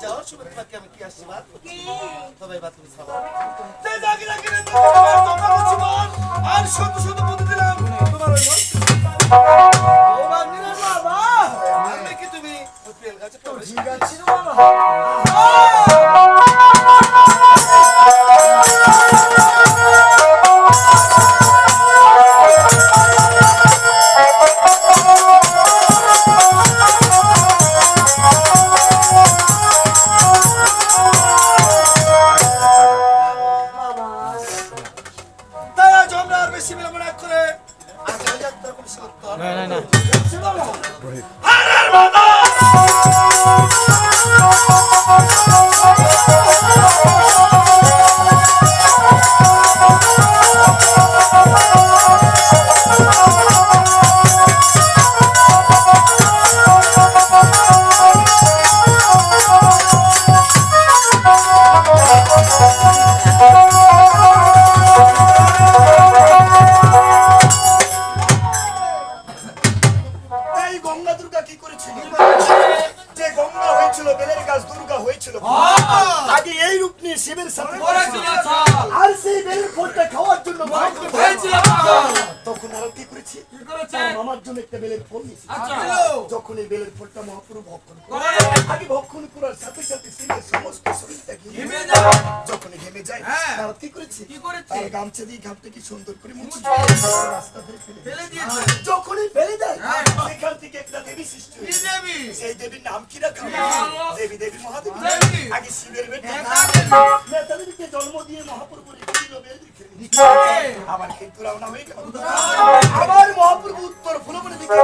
শুনে তোমাকে আমি কি আশীর্বাদ? করছি কি? তবে এবার তুমি ছাড়ো আর শত শত বুদ্ধি দিলাম। তোমার তুমি ঠিক আছে। বাবা করেছে? মামার জন্য একটা বেলের ফল নিয়েছে। যখন এই বেলের ফলটা মহাপ্রভু ভক্ষণ করে ভক্ষণ করার সাথে সাথে সমস্ত শরীরটা ঘেমে যায় যখন ঘেমে যায় তারা কি করেছে? তার গামছা দিয়ে সুন্দর করে মুছে রাস্তা ধরে ফেলে দিয়েছে। যখনই ফেলে দেয় সেখান থেকে একটা দেবী সৃষ্টি হয়েছে। সেই দেবীর নাম কি রাখা দেবী দেবী মহাদেবী। আগে শিবের বেটা জন্ম দিয়ে মহাপ্রভু আবার কিন্তু রওনা আবার মহাপ্রভু উত্তর ফুলবনে দিকে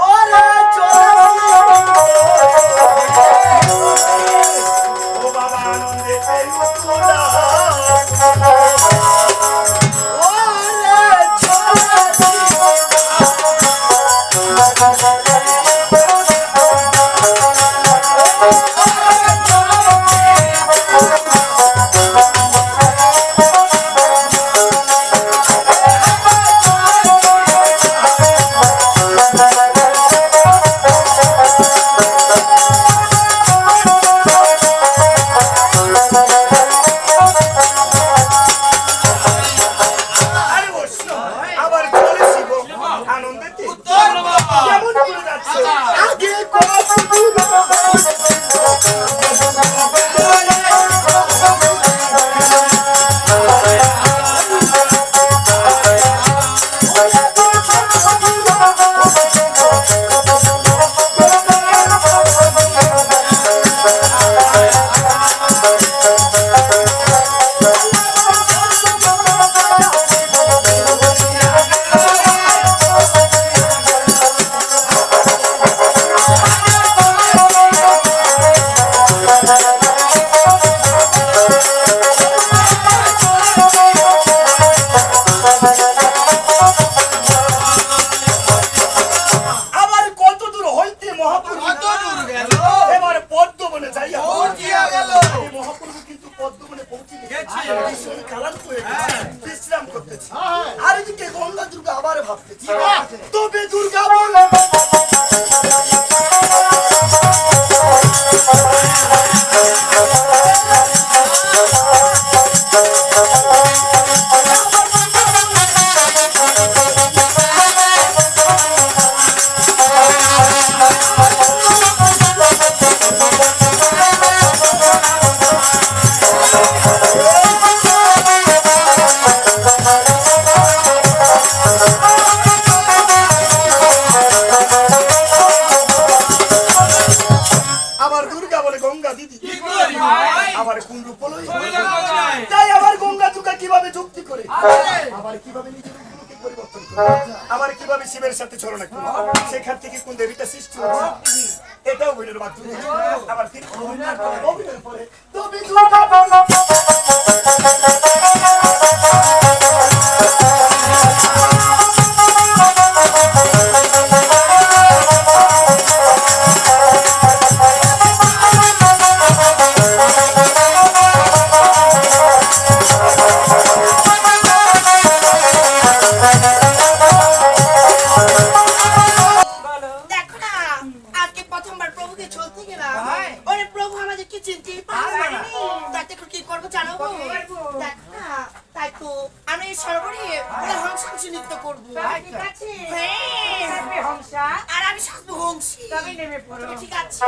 ওরে বাবা আনন্দে আবার কীভাবে শিবের সাথে ছলনা করব? সেখান থেকে কোন দেবীটা সৃষ্টি হচ্ছে এটাও বইলের মাধ্যমে। আবার তিনি অভিনয় পরে তবে ঠিক আছে। হ্যাঁ। আর আমি সাজবো হংসী। তবে নেমে পড়ো। ঠিক আছে।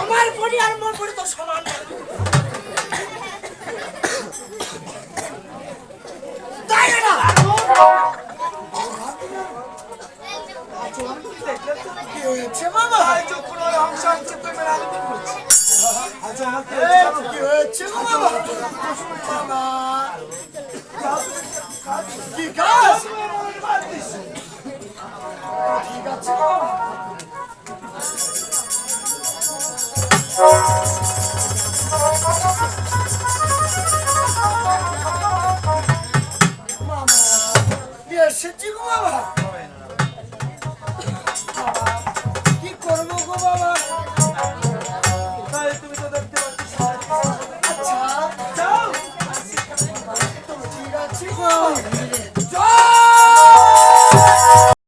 আমার বডি আর মোর বডি তো সমান। তাই না? কি হয়েছে মামা। অংশ করছে? আমার কি হয়েছে মামা? মামা। কি কাজ? কি Mama. Yes, did you Mama?